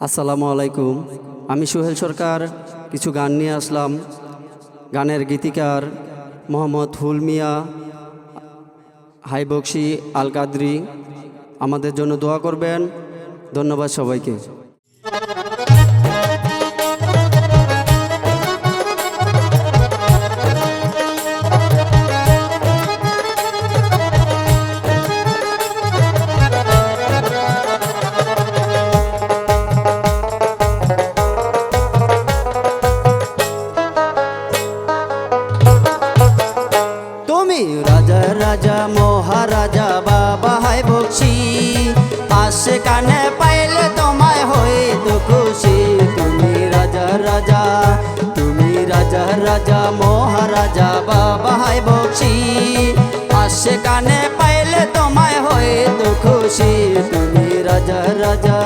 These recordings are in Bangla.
আসসালামু আলাইকুম। আমি সোহেল সরকার। কিছু গান নিয়ে আসলাম। গানের গীতিকার মোহাম্মদ হুলমিয়া হাইবক্সি আল কাদরি। আমাদের জন্য দোয়া করবেন। ধন্যবাদ সবাইকে। কানে পাইলে তোমায় হয়ে তো খুশি তুমি রাজা রাজা তুমি রাজা রাজা মহারাজা বাবা হাই বক্সি আসে কানে পাইলে তোমায় হয়ে তো খুশি তুমি রাজা রাজা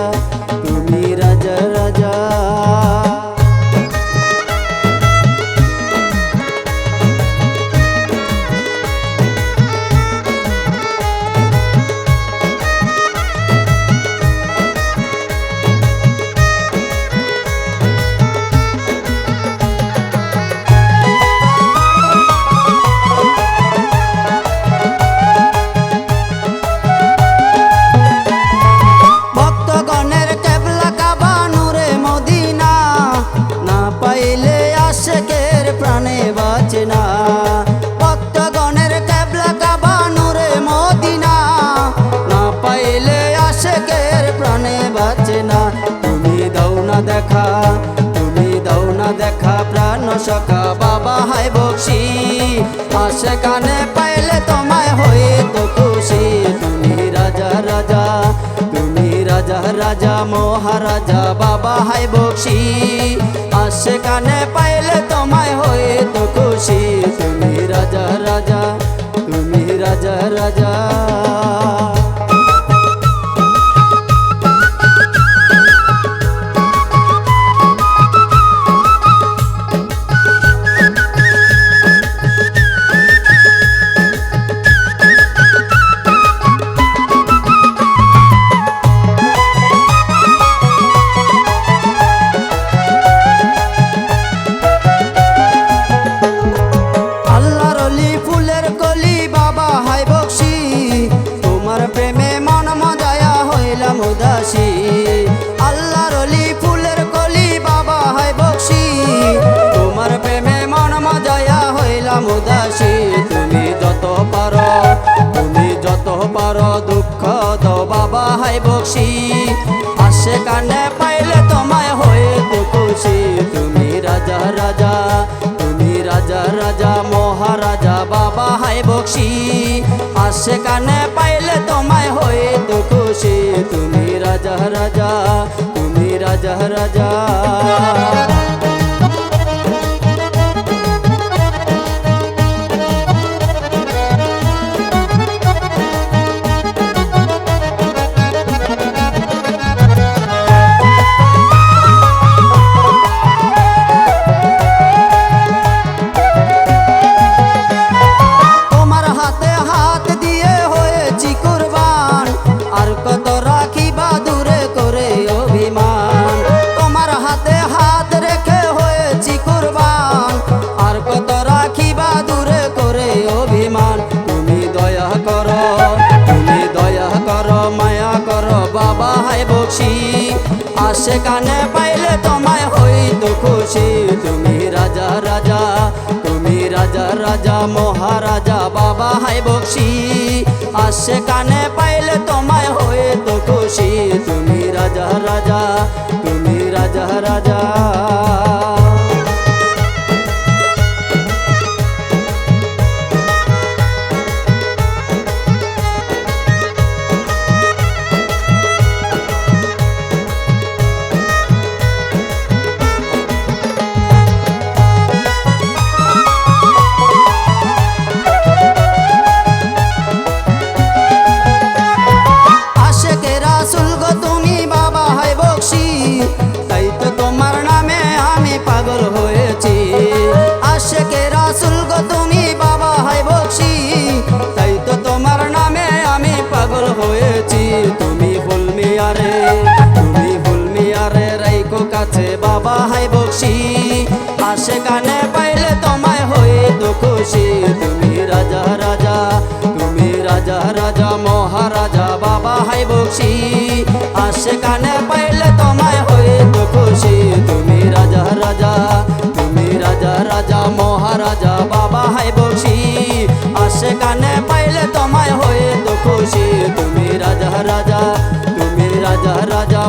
দেখা, তুমি দাও না দেখা, প্রাণ সখা, বাবা হাই বক্সি আশে কানে পাইলে তোমায় হয়ে তো খুশি। তুমি রাজা রাজা, তুমি রাজা রাজা, মহারাজা, বাবা হাই বক্সি আসে কানে পাইলে তোমায় হয়ে তো খুশি। তুমি রাজা রাজা, তুমি রাজা রাজা। হইলাম উদাসী আল্লাহর অলি ফুলের কলি, বাবা হাই বক্সি। তোমার প্রেমে মন মজায়া হইলাম উদাসী। তুমি যত পারো, তুমি যত পারো, দুঃখ দো বাবা হাই বক্সি। আসে কানে পাইলে তোমায় হয়ে তো খুশি। তুমি রাজা রাজা, তুমি রাজা রাজা, মহারাজা, বাবা হাই বক্সি। আসে কানে পাইলে রাজা রাজা তুমি রাজা রাজা আসে কানে পাইলে তোমায় হই তো খুশি। তুমি রাজা রাজা, তুমি রাজা রাজা, মহারাজা, বাবা হাই বক্সি। আসে কানে পাইলে তোমায় হইতো খুশি। তুমি রাজা রাজা, তুমি রাজা রাজা। কানে পাইলে তোমায় হয়ে তো খুশি। তুমি রাজা রাজা, তুমি রাজা রাজা, মহারাজা, বাবা হাই বক্সি। আসে কানে পাইলে তোমায় হয়ে তো খুশি। তুমি রাজা রাজা, তুমি রাজা রাজা, মহারাজা, বাবা হাই বক্সি। আসে কানে পাইলে তোমায় হয়ে তো খুশি। তুমি রাজা রাজা, তুমি রাজা রাজা